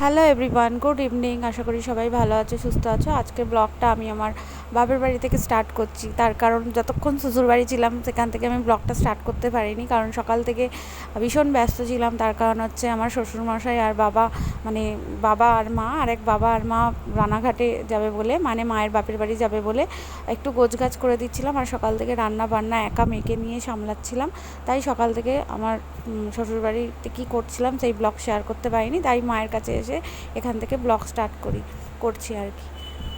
Hello everyone good evening আশা করি সবাই ভালো আছে, সুস্থ আছো। আজকে ব্লগটা আমি আমার বাপের বাড়ি থেকে স্টার্ট করছি। তার কারণ যতক্ষণ শ্বশুর বাড়ি ছিলাম, সেখান থেকে আমি ব্লগটা স্টার্ট করতে পারিনি। কারণ সকাল থেকে ভীষণ ব্যস্ত ছিলাম। তার কারণ হচ্ছে আমার শ্বশুরমশাই আর বাবা মানে বাবা আর মা, আর এক বাবা আর মা রানাঘাটে যাবে বলে মানে মায়ের বাপের বাড়ি যাবে বলে একটু গোছগাছ করে দিচ্ছিলাম। আর সকাল থেকে রান্না বান্না একা মেয়েকে নিয়ে সামলাচ্ছিলাম। তাই সকাল থেকে আমার শ্বশুরবাড়িতে কী করছিলাম, সেই ব্লগ শেয়ার করতে পারিনি। তাই মায়ের কাছে এসে এখান থেকে ব্লগ স্টার্ট করি, করছি আর কি।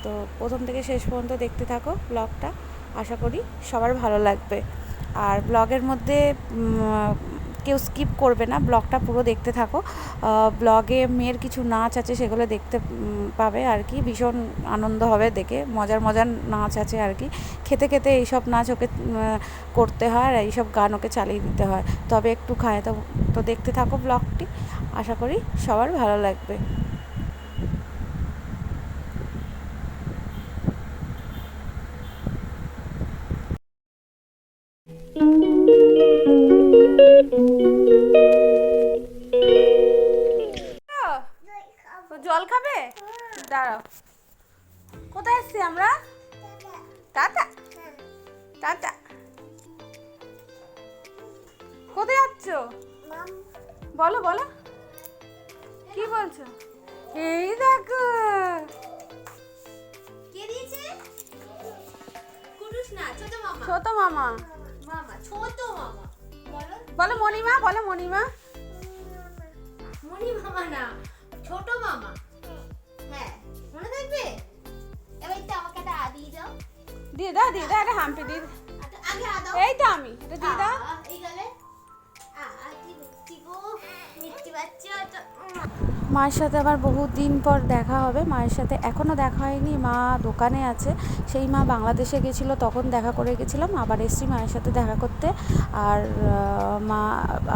তো প্রথম থেকে শেষ পর্যন্ত দেখতে থাকো ব্লগটা। আশা করি সবার ভালো লাগবে। আর ব্লগের মধ্যে কেউ স্কিপ করবে না, ব্লগটা পুরো দেখতে থাকো। ব্লগে মেয়ের কিছু নাচ আছে সেগুলো দেখতে পাবে আর কি। ভীষণ আনন্দ হবে দেখে, মজার মজার নাচ আছে আর কি। খেতে খেতে এইসব নাচ ওকে করতে হয় আর এইসব গান ওকে চালিয়ে দিতে হয়। তবে একটু খায়। তো তো দেখতে থাকো ব্লগটি। আশা করি সবার ভালো লাগবে। এসছি আমরা? টাটা। টাটা। কোথায় যাচ্ছ? বলো বলো। কি বলছো? এই দেখো। ছোট মামা। ছোট মামা। মামা ছোট মামা। বলো। মণিমা বলো মণিমা। মনি মামা না ছোট মামা। দিয়ে দাও দিয়ে দাও একটা হাম্পি দিয়ে। আচ্ছা, এই তো আমি এটা দিয়ে দাও। আ, এই গেলে। আ আ, কি মিষ্টি গো? মিষ্টি বাচ্চা তো উম। মায়ের সাথে আবার বহু দিন পর দেখা হবে। মায়ের সাথে এখনও দেখা হয়নি। মা দোকানে আছে। সেই মা বাংলাদেশে গেছিল তখন দেখা করে গেছিলাম। আবার এসছি মায়ের সাথে দেখা করতে। আর মা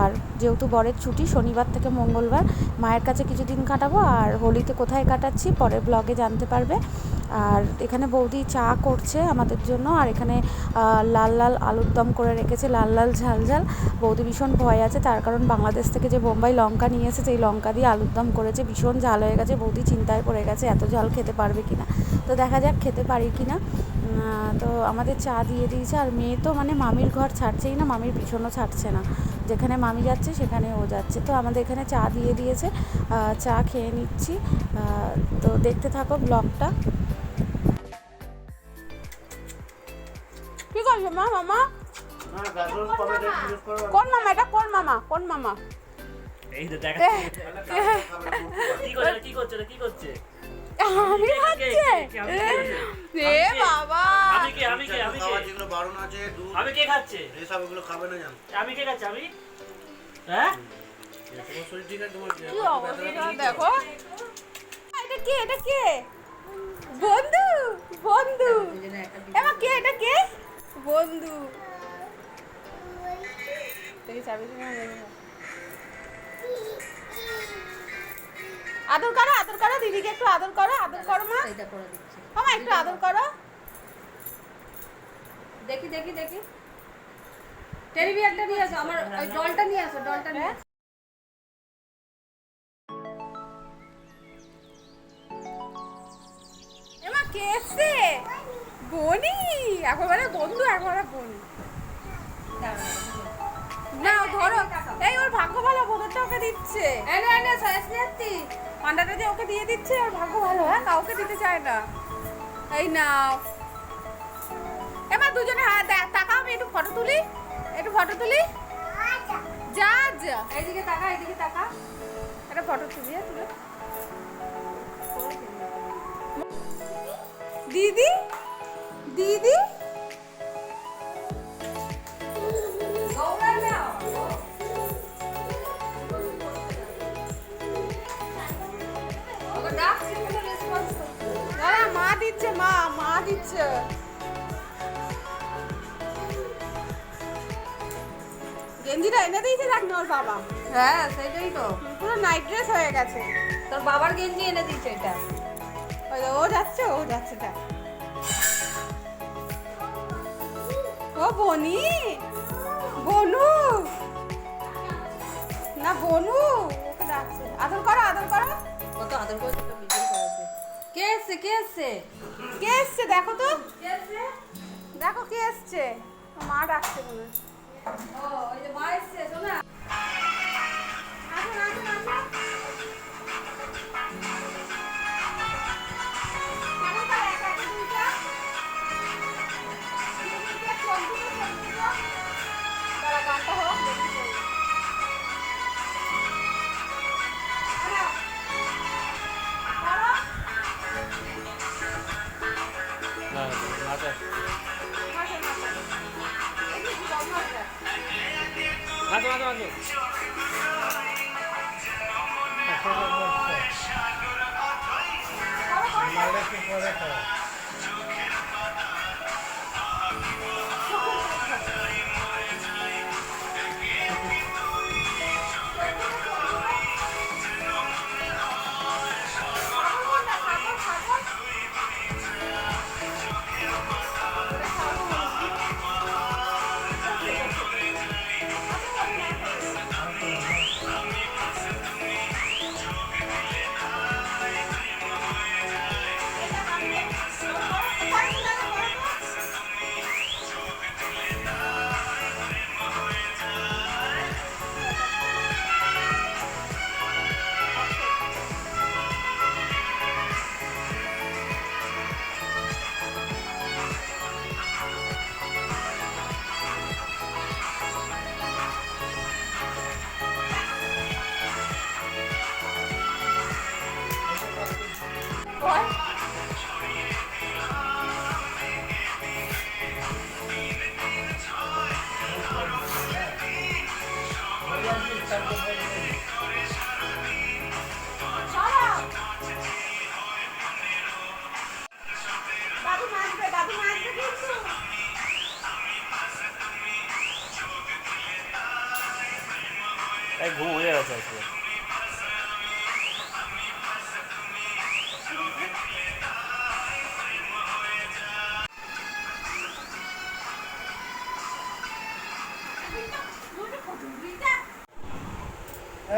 আর যেহেতু বরের ছুটি শনিবার থেকে মঙ্গলবার মায়ের কাছে কিছুদিন কাটাবো। আর হোলিতে কোথায় কাটাচ্ছি পরে ব্লগে জানতে পারবে। আর এখানে বৌদি চা করছে আমাদের জন্য, আর এখানে লাল লাল আলুর দম করে রেখেছে, লাল লাল ঝাল ঝাল। বৌদি ভীষণ ভয় আছে, তার কারণ বাংলাদেশ থেকে যে বোম্বাই লঙ্কা নিয়ে এসেছে এই লঙ্কা দিয়ে আলুর দম করেছে, ভীষণ ঝাল হয়ে গেছে। বৌদি চিন্তায় পড়ে গেছে, এত ঝাল খেতে পারবে কিনা। তো দেখা যাক খেতে পারি কিনা। তো আমাদের চা দিয়ে দিয়েছে, আর মেয়ে তো মানে মামির ঘর ছাড়ছেই না, মামির পিছনও ছাড়ছে না। যেখানে মামি যাচ্ছে, সেখানে ও যাচ্ছে। তো আমাদের এখানে চা দিয়ে দিয়েছে চা খেয়ে নিচ্ছি। তো দেখতে থাকো ব্লগটা। কি করছ মা মামা? কোন মামা এটা? কোন মামা? কোন মামা? এই তো দেখা কি করছে কি করছে কি করছে? আমি কে, কে, খাচ্ছে কে, আমি কে, কে? এ আমি কে? বাবা। আমি কে আমি কে আমি কে? যেগুলো বারণ আছে দুধ আমি কে খাচ্ছে? এসব এগুলো খাবে না জান। আমি কে খাচ্ছে আমি? হ্যাঁ? তোমার শরীর ঠিক আছে তোমার দেখো। এটা কে এটা কে? বন্ধু বন্ধু। এমা কে এটা কে? বন্ধু। চাবি। আদর করো আদর করো দিদিকে একটু আদর করো আদর করো মা। মামা একটু আদর করো। দেখি দেখি দেখি। টেডি বিয়ারটা নিয়ে আসো আমার ওই ডলটা নিয়ে আসো ডলটা নিয়ে আসো। এমা কে এসছে? বনি? একবারে বন্ধু একবারে বনি। না ধরো। এই ওর ভাগ্য ভালো বোতলটা ওকে দিচ্ছে। এনে এনে সয়েস পান্ডাটা যে ওকে দিয়ে দিচ্ছে, ওর ভাগ্য ভালো হ্যাঁ? কাউকে দিতে চায় না। এই নাও। এবার দুজনে হ্যাঁ তাকাও, আমি একটু ফটো তুলি। একটু ফটো তুলি। যা যা। এইদিকে তাকা এইদিকে তাকা। একটা ফটো তুলি হ্যাঁ তুলে। দিদি? দিদি? মা দিচ্ছে মা মা দিচ্ছে। গেঞ্জিটা এনে দিয়েছে দেখ না ওর বাবা। হ্যাঁ সেটাই তো। পুরো নাইট ড্রেস হয়ে গেছে। তোর বাবার গেঞ্জি এনে দিচ্ছে এটা। ওই ও যাচ্ছে ও যাচ্ছে দেখ। ও বনি? বনু? না বনু? ওকে ডাকছে। আদর করো আদর করো। ও তো এসছে কে এসছে? কে এসছে দেখো তো। কে দেখো কে এসছে। মা ডাকছে মনে হয়। ও ওই যে মা এসছে শোনা? আসুন আসুন আসুন আচ্ছা মাসে, মাসে। এই যে বদমাশটা। আসো আসো এই ঘুম হয়ে গেছে আজকে।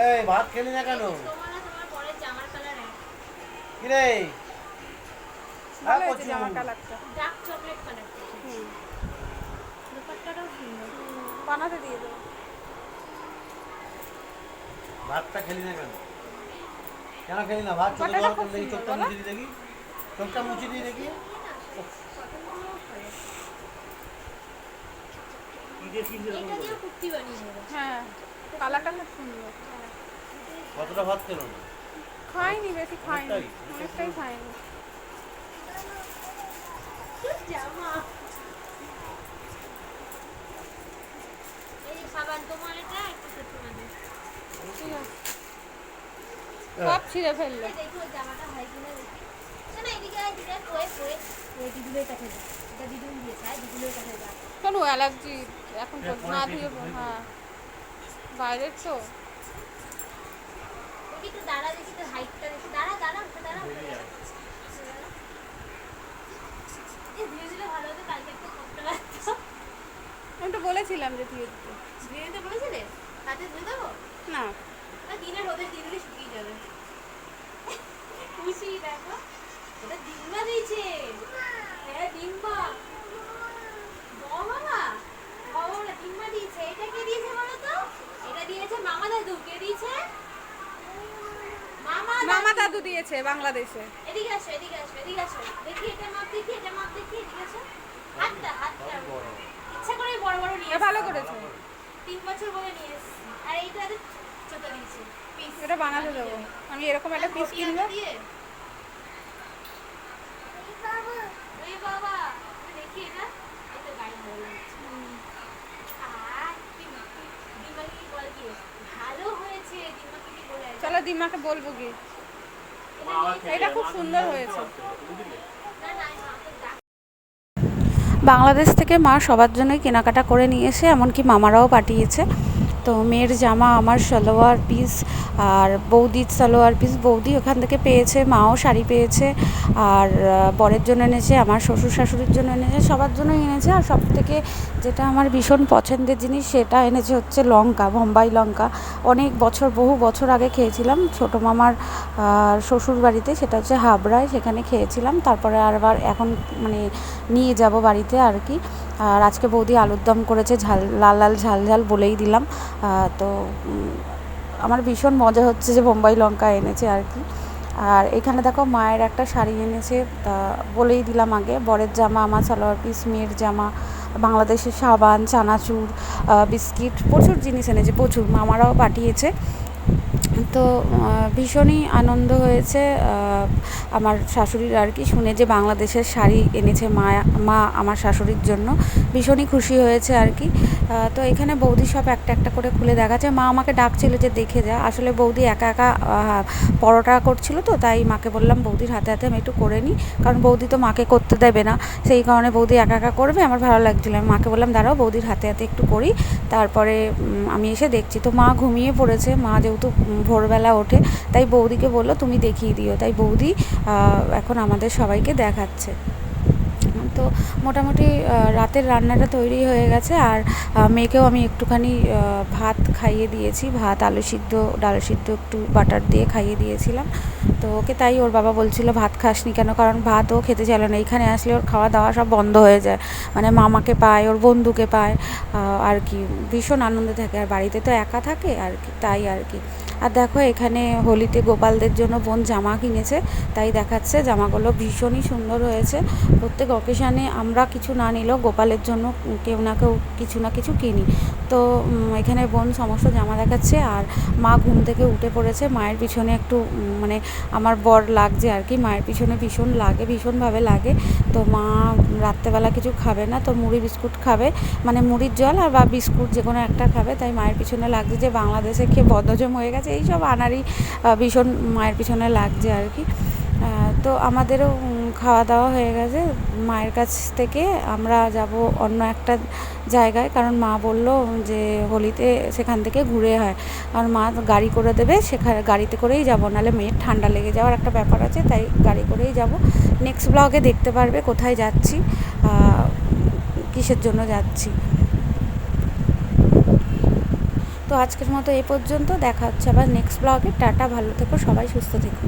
এই ভাত খেলি না কেন? তোমার না তোমার পরের জামার কালার এক কি রে ভালো হয়েছে জামার কালারটা ডার্ক চকলেট কালার দুপাট্টাটাও সুন্দর। বানাতে দিয়ে দেবো। ভাতটা খেলি না কেন? কেন খেলি না? ভাত বাটাটা যাওয়ার খুব চোখটা মুছে দিয়ে দেখি। চোখটা মুছে দিয়ে দেখি। হ্যাঁ কালারটা খুব সুন্দর। কতটা ভাত খেলো না? খাইনি বেশি খাইনি অনেকটাই? খাইনি। সব ছিঁড়ে ফেলল। এই দেখো জামাটা হয় কিনা যা। শোনো অ্যালার্জি? এখন না ধুয়ে হ্যাঁ। বাইরের তো। দাঁড়া দেখি তোর হাইটটা দেখি। দাঁড়া দাঁড়া উঠে দাঁড়া। উঠে দাঁড়া এই ধীরে ধীরে ভালো হতো কালকে একটা করতে পারতো আমি তো বলেছিলাম যে ধীরে ধীরে। বলেছিলে? হাতে ধুয়ে দেবো? না। না দিনে রোদে দিলে শুকিয়ে যাবে। খুশি দেখো। এটা ডিম্বা দিয়েছে। হ্যাঁ ডিম্বা। বাবা বাবা ডিম্বা দিয়েছে। এটা কে দিয়েছে বলো তো? এটা দিয়েছে মামা দাদু কে দিয়েছে? মামা মামা দাদু দিয়েছে বাংলাদেশে। এদিকে আসো এদিকে আসো এদিকে আসো। দেখি এটা মাপ দেখি এটা মাপ দেখি এদিকে আসো। হাতটা হাতটা। ইচ্ছা করে বড় বড় নিয়ে ভালো করেছ। তিন বছর বলে নিয়ে এসেছি। আর এইটা ছোট দিয়েছি পিস। এটা বানাতে দেবো। আমি এরকম একটা পিস কিনবো দিয়ে এই বাবা দেখি এটা এই তো গাড়ি ভালো লাগছে আর দিমাকে কি বল কি ভালো হয়েছে দিমাকে কি বলে চলো দিমাকে বলব কি? এটা খুব সুন্দর হয়েছে। বাংলাদেশ থেকে মা সবার জন্যই কেনাকাটা করে নিয়ে এসে এমনকি মামারাও পাঠিয়েছে। তো মেয়ের জামা আমার সালোয়ার পিস আর বৌদির সালোয়ার পিস বৌদি ওখান থেকে পেয়েছে, মাও শাড়ি পেয়েছে আর বরের জন্য এনেছে, আমার শ্বশুর শাশুড়ির জন্য এনেছে, সবার জন্যই এনেছে। আর সব থেকে যেটা আমার ভীষণ পছন্দের জিনিস সেটা এনেছে হচ্ছে লঙ্কা, বোম্বাই লঙ্কা। অনেক বছর, বহু বছর আগে খেয়েছিলাম। ছোটো মামার শ্বশুর বাড়িতে, সেটা হচ্ছে হাবড়ায়, সেখানে খেয়েছিলাম। তারপরে আবার এখন মানে নিয়ে যাব বাড়িতে আর কি। আর আজকে বৌদি আলুর দম করেছে, ঝাল, লাল লাল ঝাল ঝাল বলেই দিলাম। তো আমার ভীষণ মজা হচ্ছে যে বোম্বাই লঙ্কা এনেছে আর কি। আর এখানে দেখো মায়ের একটা শাড়ি এনেছে, তা বলেই দিলাম আগে। বরের জামা, আমার সালোয়ার পিস, মেয়ের জামা, বাংলাদেশের সাবান, চানাচুর বিস্কিট, প্রচুর জিনিস এনেছে, প্রচুর। মামারাও পাঠিয়েছে। তো ভীষণই আনন্দ হয়েছে। আমার শাশুড়ির আর কি। শুনে যে বাংলাদেশের শাড়ি এনেছে মা মা আমার শাশুড়ির জন্য, ভীষণই খুশি হয়েছে আর কি। তো এখানে বৌদি সব একটা একটা করে খুলে দেখাচ্ছে। মা আমাকে ডাকছিল যে দেখে যা। আসলে বৌদি একা একা পরোটা করছিল তো, তাই মাকে বললাম, বৌদির হাতে হাতে আমি একটু করে নিই। কারণ বৌদি তো মাকে করতে দেবে না। সেই কারণে বৌদি একা একা করবে। আমার ভালো লাগছিল। আমি মাকে বললাম, দাঁড়াও, বৌদির হাতে হাতে একটু করি। তারপরে আমি এসে দেখছি। তো মা ঘুমিয়ে পড়েছে। মা যেহেতু ভোরবেলা ওঠে, তাই বৌদিকে বলল, তুমি দেখিয়ে দিও। তাই বৌদি এখন আমাদের সবাইকে দেখাচ্ছে। তো মোটামুটি রাতের রান্নাটা তৈরি হয়ে গেছে আর মেয়েকেও আমি একটুখানি ভাত খাইয়ে দিয়েছি। ভাত, আলু সিদ্ধ, ডাল সিদ্ধ একটু বাটার দিয়ে খাইয়ে দিয়েছিলাম। তো ওকে তাই ওর বাবা বলছিল, ভাত খাসনি কেন? কারণ ভাতও খেতে চাইলো না। এখানে আসলে ওর খাওয়া দাওয়া সব বন্ধ হয়ে যায়। মানে মামাকে পায়, ওর বন্ধুকে পায় আর কি ভীষণ আনন্দে থাকে। আর বাড়িতে তো একা থাকে আর কি, তাই আর কি। আর দেখো, এখানে হোলিতে গোপালদের জন্য বোন জামা কিনেছে, তাই দেখাচ্ছে জামাগুলো ভীষণই সুন্দর হয়েছে। প্রত্যেক অকেশানে আমরা কিছু না নিলেও গোপালের জন্য কেউ না কেউ কিছু না কিছু কিনি। তো এখানে বোন সমস্ত জামা দেখাচ্ছে আর মা ঘুম থেকে উঠে পড়েছে। মায়ের পিছনে একটু মানে আমার বর লাগছে আর কি। মায়ের পিছনে ভীষণ লাগে, ভীষণভাবে লাগে। তো মা রাত্রেবেলা কিছু খাবে না, তো মুড়ি বিস্কুট খাবে। মানে মুড়ির জল আর বা বিস্কুট যে কোনো একটা খাবে। তাই মায়ের পিছনে লাগছে যে বাংলাদেশে খেয়ে বদহজম হয়ে গেছে? এইসব আনারই ভীষণ মায়ের পিছনে লাগছে আর কি। তো আমাদেরও খাওয়া দাওয়া হয়ে গেছে। মায়ের কাছ থেকে আমরা যাব অন্য একটা জায়গায়। কারণ মা বলল যে হোলিতে সেখান থেকে ঘুরে হয় আর মা গাড়ি করে দেবে, সেখানে গাড়িতে করেই যাব। নাহলে মেয়ের ঠান্ডা লেগে যাওয়ার একটা ব্যাপার আছে, তাই গাড়ি করেই যাব। নেক্সট ব্লগে দেখতে পারবে কোথায় যাচ্ছি কিসের জন্য যাচ্ছি। তো আজকের মতো এ পর্যন্ত। দেখা হচ্ছে আবার নেক্সট ব্লগে টাটা, ভালো থেকো, সবাই সুস্থ থেকো।